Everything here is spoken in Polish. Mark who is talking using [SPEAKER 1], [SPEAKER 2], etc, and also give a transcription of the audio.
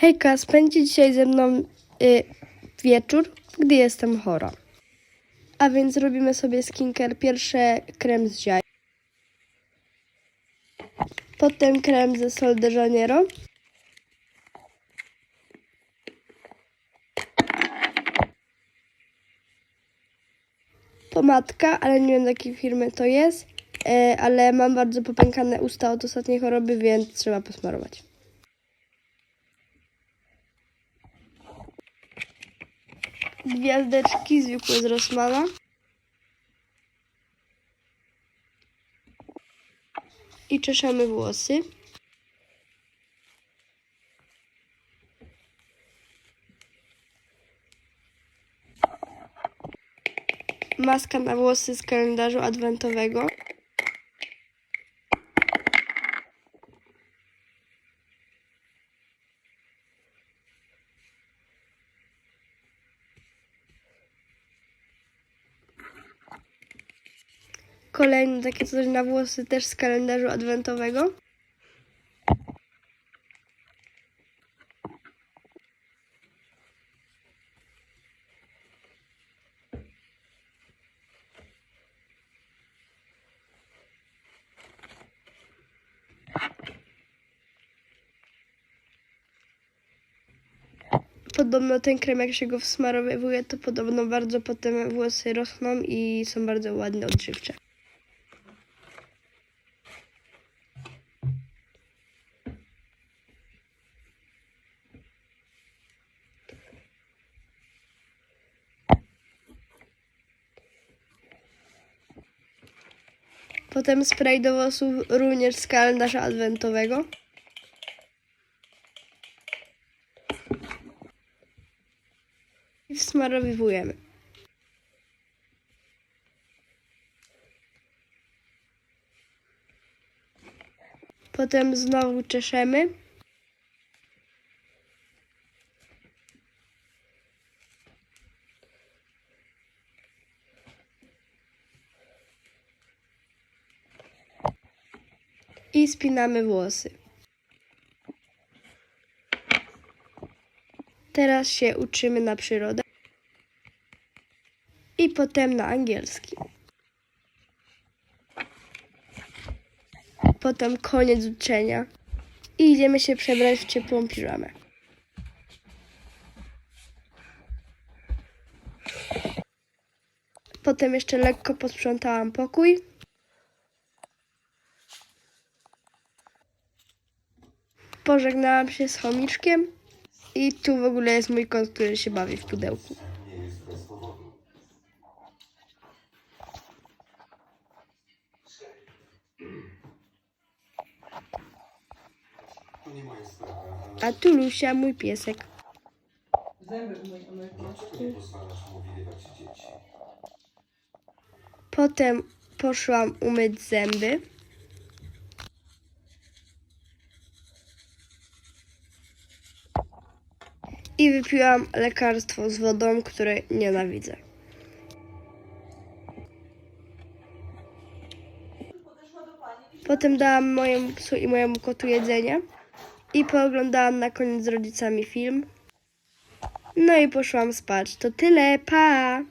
[SPEAKER 1] Hejka, spędzi dzisiaj ze mną y, wieczór, gdy jestem chora. A więc robimy sobie skincare. Pierwsze krem z ziaj. Potem krem ze Sol de Janeiro. Pomadka, ale nie wiem jakiej firmy to jest. E, ale mam bardzo popękane usta od ostatniej choroby, więc trzeba posmarować. Gwiazdeczki zwykłe z Rossmana. I czeszemy włosy. Maska na włosy z kalendarzu adwentowego. Kolejne takie coś na włosy też z kalendarzu adwentowego. Podobno ten krem, jak się go wsmarowuje, to podobno bardzo potem włosy rosną i są bardzo ładne, odżywcze. Potem spray do włosów również z kalendarza adwentowego. I wsmarowywujemy. Potem znowu czeszemy. I spinamy włosy. Teraz się uczymy na przyrodę. I potem na angielski. Potem koniec uczenia. I idziemy się przebrać w ciepłą piżamę. Potem jeszcze lekko posprzątałam pokój. Pożegnałam się z chomiczkiem. I tu w ogóle jest mój kot, który się bawi w pudełku. A tu Lusia, mój piesek. Potem poszłam umyć zęby. I wypiłam lekarstwo z wodą, które nienawidzę. Potem dałam mojemu psu i mojemu kotu jedzenie. I pooglądałam na koniec z rodzicami film. No i poszłam spać. To tyle, pa!